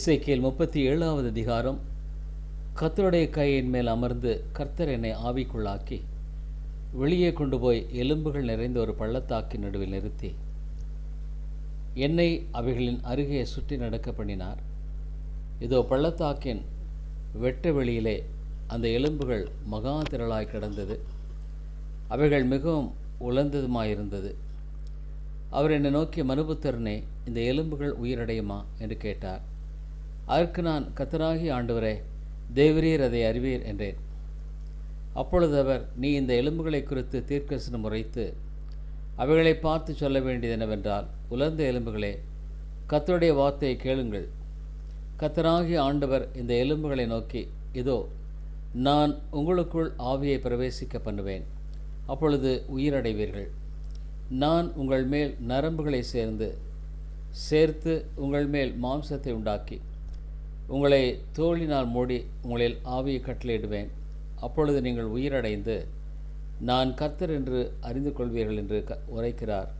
இசைக்கியல் முப்பத்தி ஏழாவது அதிகாரம். கத்தருடைய கையின் மேல் அமர்ந்து கர்த்தர் என்னை ஆவிக்குள்ளாக்கி வெளியே கொண்டு போய் எலும்புகள் நிறைந்த ஒரு பள்ளத்தாக்கின் நடுவில் நிறுத்தி என்னை அவைகளின் அருகே சுற்றி நடக்க பண்ணினார். இதோ பள்ளத்தாக்கின் வெட்ட வெளியிலே அந்த எலும்புகள் மகா திரளாய் கிடந்தது. அவைகள் மிகவும் உலர்ந்ததுமாயிருந்தது. அவர் என்னை நோக்கி மனுபுத்தரனே இந்த எலும்புகள் உயிரடையுமா? என்று கேட்டார். அதற்கு நான் கத்தராகி ஆண்டவரே தேவரீர் அதை அறிவீர் என்றேன். அப்பொழுது அவர் நீ இந்த எலும்புகளை குறித்து தீர்க்கசனம் உரைத்து அவைகளை பார்த்து சொல்ல வேண்டியது என்னவென்றால் உலர்ந்த எலும்புகளே கத்தருடைய வார்த்தையை கேளுங்கள். கத்தராகி ஆண்டவர் இந்த எலும்புகளை நோக்கி இதோ நான் உங்களுக்குள் ஆவியை பிரவேசிக்க பண்ணுவேன். அப்பொழுது உயிரடைவீர்கள். நான் உங்கள் மேல் நரம்புகளை சேர்ந்து சேர்த்து உங்கள் மேல் மாம்சத்தை உண்டாக்கி உங்களை தோளினால் மூடி உங்களில் ஆவியை கட்டளையிடுவேன். அப்பொழுது நீங்கள் உயிரடைந்து நான் கர்த்தர் என்று அறிந்து கொள்வீர்கள் என்று க உரைக்கிறார்.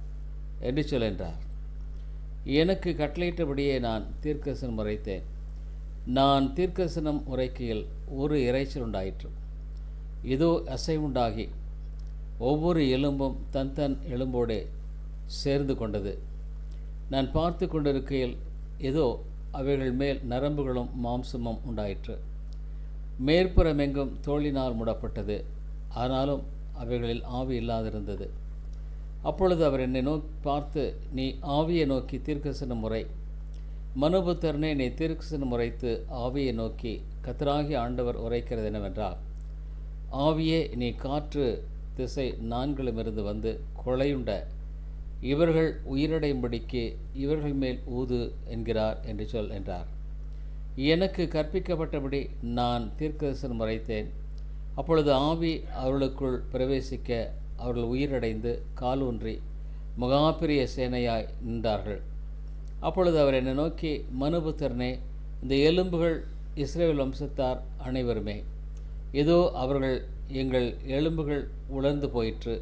என்று சொல்கின்றார் எனக்கு கட்டளையிட்டபடியே நான் தீர்க்கசனம் உரைத்தேன். நான் தீர்க்கசனம் உரைக்கையில் ஒரு இறைச்சல் உண்டாயிற்று. இதோ அசைவுண்டாகி ஒவ்வொரு எலும்பும் தன் தன் எலும்போடு சேர்ந்து கொண்டது. நான் பார்த்து கொண்டிருக்கையில் ஏதோ அவைகள் மேல் நரம்புகளும் மாம்சமும் உண்டாயிற்று. மேற்புறமெங்கும் தோளினால் மூடப்பட்டது. ஆனாலும் அவைகளில் ஆவி இல்லாதிருந்தது. அப்பொழுது அவர் என்னை நோக்கி பார்த்து நீ ஆவியை நோக்கி தீர்க்கசன முறை. மனுபுத்தரனே நீ தீர்க்கசன முறைத்து ஆவியை நோக்கி கத்தராகி ஆண்டவர் உரைக்கிறது என்னவென்றால் ஆவியே நீ காற்று திசை நான்கிலுமிருந்து வந்து கொலையுண்ட இவர்கள் உயிரடையும்படிக்கு இவர்கள் மேல் ஊது என்கிறார் என்று சொல் என்றார். எனக்கு கற்பிக்கப்பட்டபடி நான் தீர்க்கதரிசனம் உரைத்தேன் அப்பொழுது ஆவி அவர்களுக்குள் பிரவேசிக்க அவர்கள் உயிரடைந்து காலூன்றி மகாபிரிய சேனையாய் நின்றார்கள். அப்பொழுது அவர் என்னை நோக்கி மனுபுத்திரனே இந்த எலும்புகள் இஸ்ரேல் வம்சத்தார் அனைவருமே ஏதோ அவர்கள் எங்கள் எலும்புகள் உலர்ந்து போயிற்று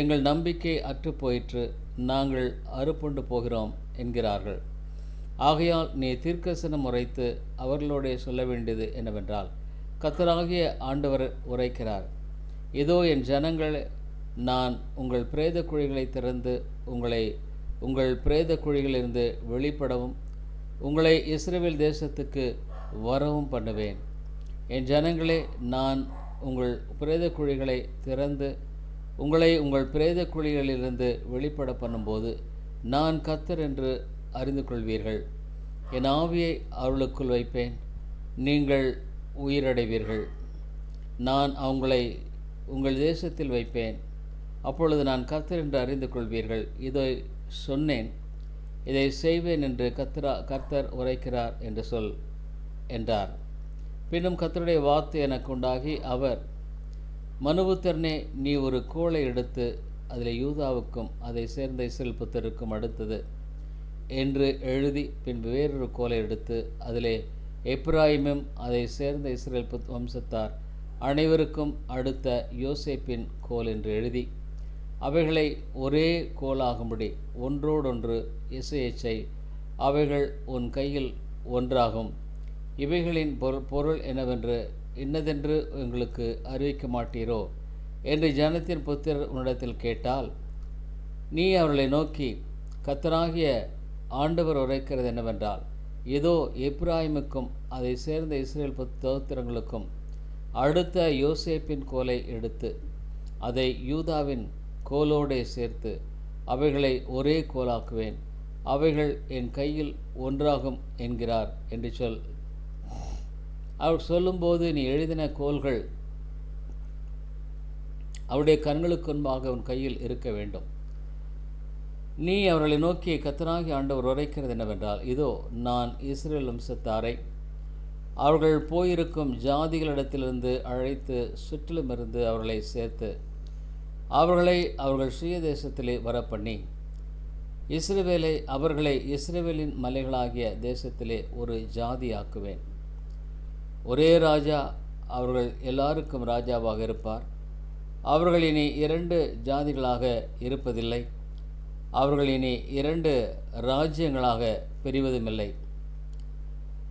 எங்கள் நம்பிக்கை அற்று போயிற்று நாங்கள் அறுப்புண்டு போகிறோம் என்கிறார்கள். ஆகையால் நீ தீர்க்கசனம் உரைத்து அவர்களோடே சொல்ல வேண்டியது என்னவென்றால் கத்தராகிய ஆண்டவர் உரைக்கிறார் இதோ என் ஜனங்கள் நான் உங்கள் பிரேத குழிகளை திறந்து உங்களை உங்கள் பிரேத குழிகளிலிருந்து வெளிப்படவும் உங்களை இஸ்ரேல் தேசத்துக்கு வரவும் பண்ணுவேன். என் ஜனங்களே நான் உங்கள் பிரேத குழிகளை திறந்து உங்களை உங்கள் பிரேத குழிகளிலிருந்து வெளிப்பட பண்ணும்போது நான் கத்தர் என்று அறிந்து கொள்வீர்கள். என் ஆவியை அவர்களுக்குள் வைப்பேன். நீங்கள் உயிரடைவீர்கள். நான் அவங்களை உங்கள் தேசத்தில் வைப்பேன். அப்பொழுது நான் கர்த்தர் என்று அறிந்து கொள்வீர்கள். இதை சொன்னேன். இதை செய்வேன் என்று கர்த்தரா கர்த்தர் உரைக்கிறார் என்று சொல் என்றார். பின்னும் கர்த்தருடைய வார்த்தை எனக்கு உண்டாகி அவர் மனுபுத்திரனே நீ ஒரு கோளை எடுத்து அதில் யூதாவுக்கும் அதை சேர்ந்த இசல் புத்தருக்கும் அடுத்தது என்று எழுதி பின்பு வேறொரு கோலை எடுத்து அதிலே எப்ராஹிமும் அதை சேர்ந்த இஸ்ரேல் புத் வம்சத்தார் அனைவருக்கும் அடுத்த யோசேப்பின் கோல் என்று எழுதி அவைகளை ஒரே கோலாகும்படி ஒன்றோடொன்று இசையச்சை அவைகள் உன் கையில் ஒன்றாகும். இவைகளின் பொருள் பொருள் என்னவென்று இன்னதென்று எங்களுக்கு அறிவிக்க மாட்டீரோ? என்று ஜனத்தின் புத்திரர் உன்னிடத்தில் கேட்டால் நீ அவர்களை நோக்கி கத்தராகிய ஆண்டவர் உரைக்கிறது என்னவென்றால் இதோ எப்ராஹிமுக்கும் அதை சேர்ந்த இஸ்ரேல் தோத்திரங்களுக்கும் அடுத்த யோசேப்பின் கோலை எடுத்து அதை யூதாவின் கோலோடே சேர்த்து அவைகளை ஒரே கோலாக்குவேன். அவைகள் என் கையில் ஒன்றாகும் என்கிறார். என்று சொல் அவர் சொல்லும்போது நீ எழுதின கோல்கள் அவருடைய கண்களுக்கு முன்பாக உன் கையில் இருக்க வேண்டும். நீ அவர்களை நோக்கி கத்தனாகி ஆண்டவர் உரைக்கிறது என்னவென்றால் இதோ நான் இஸ்ரேல் வம்சத்தாரை அவர்கள் போயிருக்கும் ஜாதிகளிடத்திலிருந்து அழைத்து சுற்றிலுமிருந்து அவர்களை சேர்த்து அவர்களை அவர்கள் சுய தேசத்திலே வரப்பண்ணி இஸ்ரேவேலை அவர்களை இஸ்ரேவேலின் மலைகளாகிய தேசத்திலே ஒரு ஜாதியாக்குவேன். ஒரே ராஜா அவர்கள் எல்லாருக்கும் ராஜாவாக இருப்பார். அவர்கள் இனி இரண்டு ஜாதிகளாக இருப்பதில்லை. அவர்கள் இனி இரண்டு ராஜ்யங்களாக பிரிவதுமில்லை.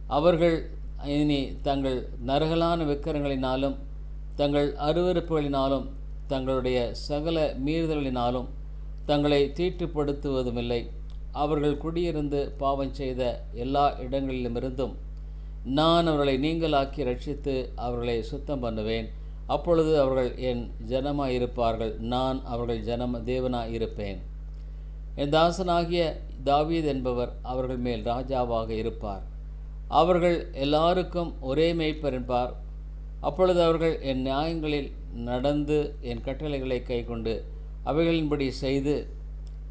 அவர்கள் இனி தங்கள் நரகலான விக்கிரங்களினாலும் தங்கள் அருவருப்புகளினாலும் தங்களுடைய சகல மீறுதலினாலும் தங்களை தீட்டுப்படுத்துவதுமில்லை. அவர்கள் குடியிருந்து பாவம் செய்த எல்லா இடங்களிலுமிருந்தும் நான் அவர்களை நீங்களாக்கி ரட்சித்து அவர்களை சுத்தம் பண்ணுவேன். அப்பொழுது அவர்கள் என் ஜனமாய் இருப்பார்கள் நான் அவர்கள் ஜனம தேவனாக இருப்பேன் என் தாசனாகிய தாவீத் என்பவர் அவர்கள் மேல் ராஜாவாக இருப்பார். அவர்கள் எல்லாருக்கும் ஒரே மெய்ப்பர் என்பார். அப்பொழுது அவர்கள் என் நியாயங்களில் நடந்து என் கட்டளைகளை கைக்கொண்டு அவைகளின்படி செய்து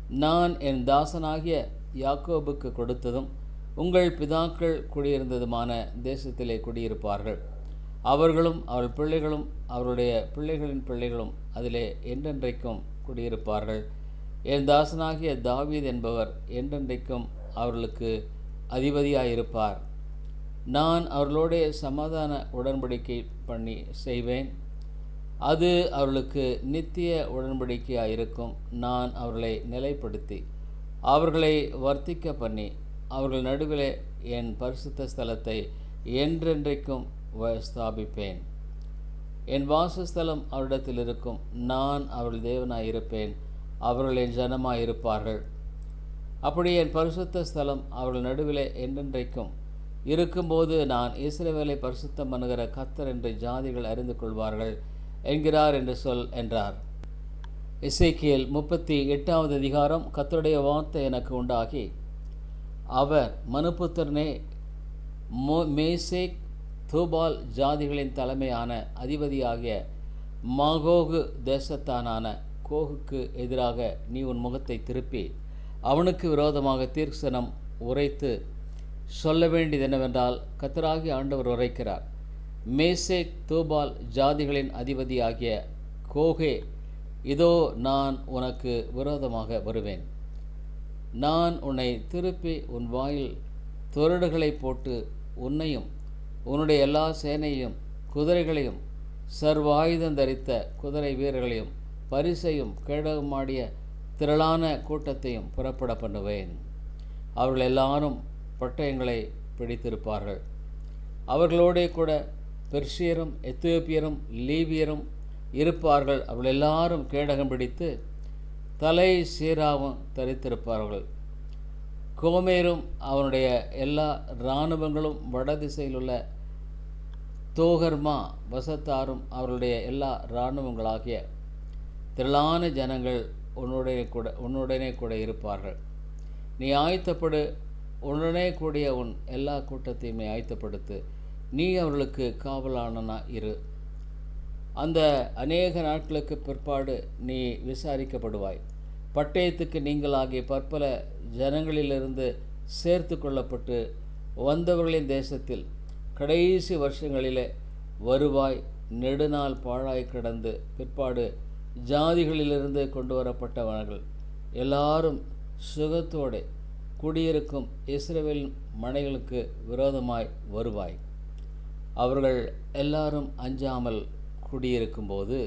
நான் என் தாசனாகிய யாக்கோபுக்கு கொடுத்ததும் உங்கள் பிதாக்கள் குடியிருந்ததுமான தேசத்திலே குடியிருப்பார்கள். அவர்களும் அவர்கள் பிள்ளைகளும் அவருடைய பிள்ளைகளின் பிள்ளைகளும் அதிலே என்றென்றைக்கும் குடியிருப்பார்கள். என் தாசனாகிய தாவீத் என்பவர் என்றென்றைக்கும் அவர்களுக்கு அதிபதியாயிருப்பார். நான் அவர்களோடைய சமாதான உடன்படிக்கை பண்ணி செய்வேன். அது அவர்களுக்கு நித்திய உடன்படிக்கையாக இருக்கும் நான் அவர்களை நிலைப்படுத்தி அவர்களை வர்த்திக்க பண்ணி அவர்கள் நடுவிலே என் பரிசுத்த ஸ்தலத்தை என்றென்றைக்கும் ஸ்தாபிப்பேன். என் வாசஸ்தலம் அவரிடத்தில் இருக்கும். நான் அவர்கள் தேவனாய் இருப்பேன். அவர்கள் என் ஜனமாய் இருப்பார்கள். அப்படி என் பரிசுத்த ஸ்தலம் அவர்கள் நடுவிலே என்றென்றைக்கும் இருக்கும்போது நான் இஸ்ரவேலை பரிசுத்தம் பண்ணுகிற கத்தர் என்று ஜாதிகள் அறிந்து கொள்வார்கள் என்கிறார் என்று சொல் என்றார். இசைக்கியல் முப்பத்தி எட்டாவது அதிகாரம் கத்தருடைய வார்த்தை எனக்கு உண்டாகி அவர் மனுபுத்திரனே மோ மேசேக் தூபால் ஜாதிகளின் தலைமையான அதிபதியாகிய மாகோகு தேசத்தானான கோகுக்கு எதிராக நீ உன் முகத்தை திருப்பி அவனுக்கு விரோதமாக தீர்க்கசனம் உரைத்து சொல்ல வேண்டியது என்னவென்றால் கத்தராகி ஆண்டவர் உரைக்கிறார். மேசேக் தூபால் ஜாதிகளின் அதிபதியாகிய கோகே இதோ நான் உனக்கு விரோதமாக வருவேன். நான் உன்னை திருப்பி உன் வாயில் துரடுகளை போட்டு உன்னையும் உன்னுடைய எல்லா சேனையும் குதிரைகளையும் சர்வாயுதம் தரித்த குதிரை வீரர்களையும் பரிசையும் கேடகமாடிய திரளான கூட்டத்தையும் புறப்பட பண்ணுவேன். அவர்கள் எல்லாரும் பட்டயங்களை பிடித்திருப்பார்கள். அவர்களோடே கூட பெர்ஷியரும் எத்தியோப்பியரும் லீபியரும் இருப்பார்கள். அவள் எல்லாரும் கேடகம் பிடித்து தலை சீராவும் தரித்திருப்பார்கள். கோமேரும் அவனுடைய எல்லா இராணுவங்களும் வடதிசையில் உள்ள தோகர்மா வசத்தாரும் அவர்களுடைய எல்லா இராணுவங்களாகிய திரளான ஜனங்கள் உன்னுடைய கூட உன்னுடனே கூட இருப்பார்கள். நீ ஆயத்தப்படு உடனே கூடிய உன் எல்லா கூட்டத்தையுமே ஆயத்தப்படுத்து நீ அவர்களுக்கு காவலானனா இரு. அந்த அநேக நாட்களுக்கு பிற்பாடு நீ விசாரிக்கப்படுவாய். பட்டயத்துக்கு நீங்களாகிய பற்பல ஜனங்களிலிருந்து சேர்த்து கொள்ளப்பட்டு வந்தவர்களின் தேசத்தில் கடைசி வருஷங்களிலே வருவாய் நெடுநாள் பாழாய் கிடந்து பிற்பாடு ஜாதிகளிலிருந்து கொண்டு வரப்பட்டவர்கள் எல்லாரும் சுகத்தோடு குடியிருக்கும் இஸ்ரவேல் மனைகளுக்கு விரோதமாய் வருவாய். அவர்கள் எல்லாரும் அஞ்சாமல் குடியிருக்கும்போது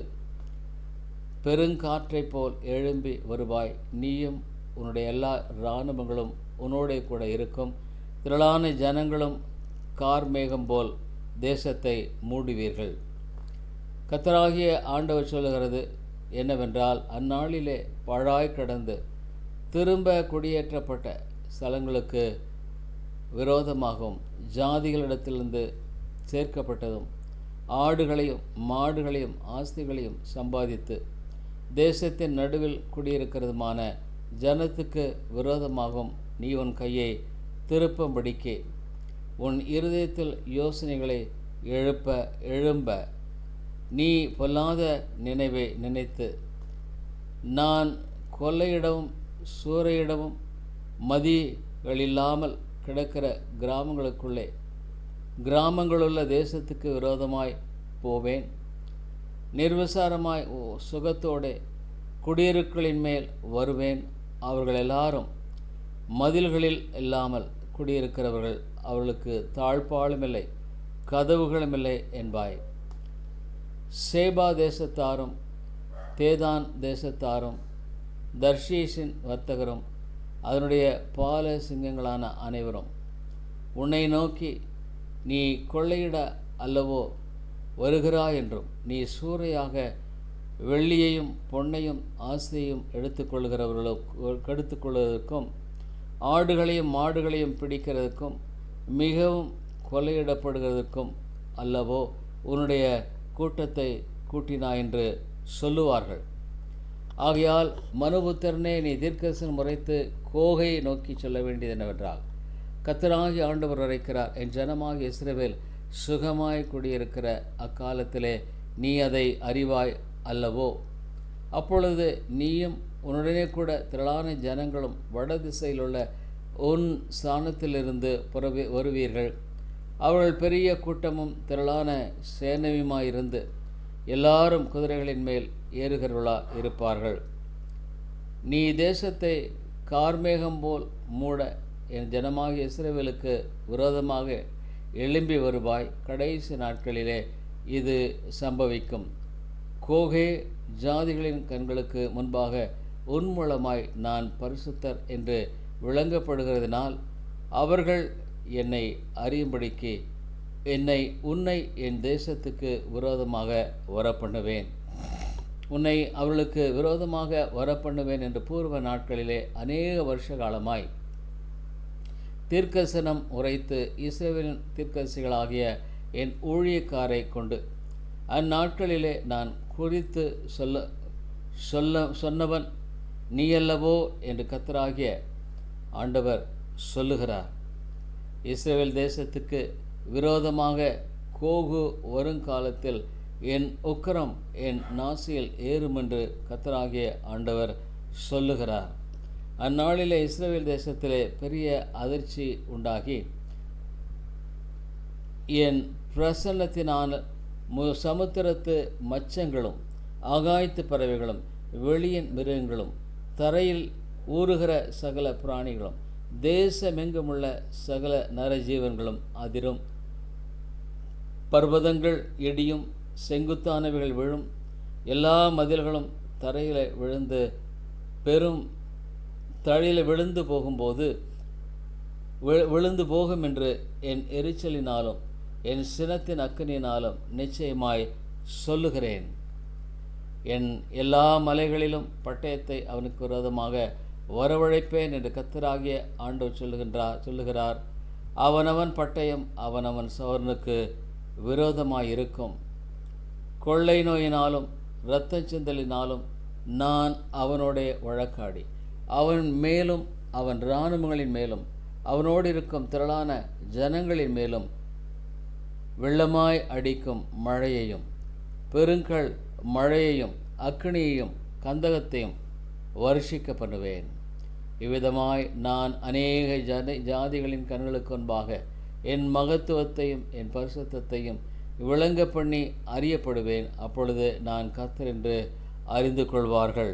பெருங்காற்றைப் போல் எழும்பி வருவாய் நீயும் உன்னுடைய எல்லா இராணுவங்களும் உன்னோடே கூட இருக்கும். திரளான ஜனங்களும் கார்மேகம் போல் தேசத்தை மூடுவீர்கள். கத்தராகிய ஆண்டவர் சொல்லுகிறது என்னவென்றால் அந்நாளிலே பழாய் கடந்து திரும்ப குடியேற்றப்பட்ட ஸ்தலங்களுக்கு விரோதமாகவும் ஜாதிகளிடத்திலிருந்து சேர்க்கப்பட்டதும் ஆடுகளையும் மாடுகளையும் ஆஸ்திகளையும் சம்பாதித்து தேசத்தின் நடுவில் குடியிருக்கிறதுமான ஜனத்துக்கு விரோதமாகும் நீ உன் கையை திருப்பும்படிக்கு உன் இருதயத்தில் யோசனைகளை எழுப்ப எழும்ப. நீ பொல்லாத நினைவை நினைத்து நான் கொள்ளையிடவும் சூறையிடவும் மதிகளில்லாமல் கிடக்கிற கிராமங்களுக்குள்ளே கிராமங்களுள்ள தேசத்துக்கு விரோதமாய் போவேன். நிர்விசாரமாய் ஓ- குடியிருக்களின் மேல் வருவேன். அவர்கள் எல்லாரும் மதில்களில் இல்லாமல் குடியிருக்கிறவர்கள். அவர்களுக்கு தாழ்பாலும் இல்லை கதவுகளும் இல்லை என்பாய். சேபா தேசத்தாரும் தேதான் தேசத்தாரும் தர்ஷீஷின் வர்த்தகரும் அதனுடைய பால சிங்கங்களான அனைவரும் உன்னை நோக்கி நீ கொள்ளையிட அல்லவோ வருகிறாய் என்றும் நீ சூறையாக வெள்ளியையும் பொன்னையும் ஆசையையும் எடுத்துக்கொள்கிறவர்களுக்கு எடுத்துக்கொள்வதற்கும் ஆடுகளையும் மாடுகளையும் பிடிக்கிறதுக்கும் மிகவும் கொலையிடப்படுகிறதுக்கும் அல்லவோ உன்னுடைய கூட்டத்தை கூட்டினாய் என்று சொல்லுவார்கள். ஆகையால் மனுபுத்திரனே நீ தீர்க்கசன் முறைத்து கோகையை நோக்கி சொல்ல வேண்டியது என்னவென்றால் கத்தராகி ஆண்டவர் அழைக்கிறார் என் ஜனமாக இஸ்ரவேல் சுகமாய் குடியிருக்கிற அக்காலத்திலே நீ அதை அறிவாய் அல்லவோ? அப்பொழுது நீயும் உன்னுடனே கூட திரளான ஜனங்களும் வட திசையில் உள்ள உன் ஸ்தானத்திலிருந்து புறவி வருவீர்கள். அவர்கள் பெரிய கூட்டமும் திரளான சேனவியுமாயிருந்து எல்லாரும் குதிரைகளின் மேல் ஏறுகிறவளா இருப்பார்கள். நீ தேசத்தை கார்மேகம் போல் மூட என் ஜனமாக இஸ்ரேவேலுக்கு விரோதமாக எழும்பி வருவாய். கடைசி நாட்களிலே இது சம்பவிக்கும். கோகே ஜாதிகளின் கண்களுக்கு முன்பாக உன்மூலமாய் நான் பரிசுத்தர் என்று விளங்கப்படுகிறதினால் அவர்கள் என்னை அறியும்படிக்கு என்னை உன்னை என் தேசத்துக்கு விரோதமாக வரப்பண்ணுவேன். உன்னை அவர்களுக்கு விரோதமாக வரப்பண்ணுவேன் என்று பூர்வ நாட்களிலே அநேக வருஷ காலமாய் தீர்க்கசனம் உரைத்து இஸ்ரேலின் தீர்க்கசிகளாகிய என் ஊழியக்காரை கொண்டு அந்நாட்களிலே நான் குறித்து சொல்ல சொல்ல சொன்னவன் நீயல்லவோ என்று கத்தராகிய ஆண்டவர் சொல்லுகிறார். இஸ்ரேல் தேசத்துக்கு விரோதமாக கோகு வருங்காலத்தில் என் உக்கரம் என் நாசியில் ஏறும் என்று கத்தராகிய ஆண்டவர் சொல்லுகிறார். அந்நாளிலே இஸ்ரேல் தேசத்திலே பெரிய அதிர்ச்சி உண்டாகி என் பிரசன்னத்தினால் மு சமுத்திரத்து மச்சங்களும் ஆகாயத்து பறவைகளும் வெளியின் மிருகங்களும் தரையில் ஊறுகிற சகல பிராணிகளும் தேசமெங்குமுள்ள சகல நரஜீவன்களும் அதிரும். பர்வதங்கள் இடியும் செங்குத்தானவைகள் விழும் எல்லா மதில்களும் தரையில் விழுந்து பெரும் தழையில் விழுந்து போகும்போது விழுந்து போகும் என்று என் எரிச்சலினாலும் என் சினத்தின் அக்கனியினாலும் நிச்சயமாய் சொல்லுகிறேன். என் எல்லா மலைகளிலும் பட்டயத்தை அவனுக்கு விரோதமாக வரவழைப்பேன் என்று கத்தராகிய ஆண்டவர் சொல்லுகின்றார் சொல்லுகிறார். அவனவன் பட்டயம் அவனவன் சோர்னுக்கு விரோதமாயிருக்கும். கொள்ளை நோயினாலும் இரத்த சிந்தலினாலும் நான் அவனோடைய வழக்காடி. அவன் மேலும் அவன் இராணுவங்களின் மேலும் அவனோடு இருக்கும் திரளான ஜனங்களின் மேலும் வெள்ளமாய் அடிக்கும் மழையையும் பெருங்கல் மழையையும் அக்னியையும் கந்தகத்தையும் வருஷிக்க பண்ணுவேன். இவ்விதமாய் நான் அநேக ஜன ஜாதிகளின் கண்களுக்கு முன்பாக என் மகத்துவத்தையும் என் பரிசுத்தையும் விளங்க பண்ணி அறியப்படுவேன். அப்பொழுது நான் கத்தர் என்று அறிந்து கொள்வார்கள்.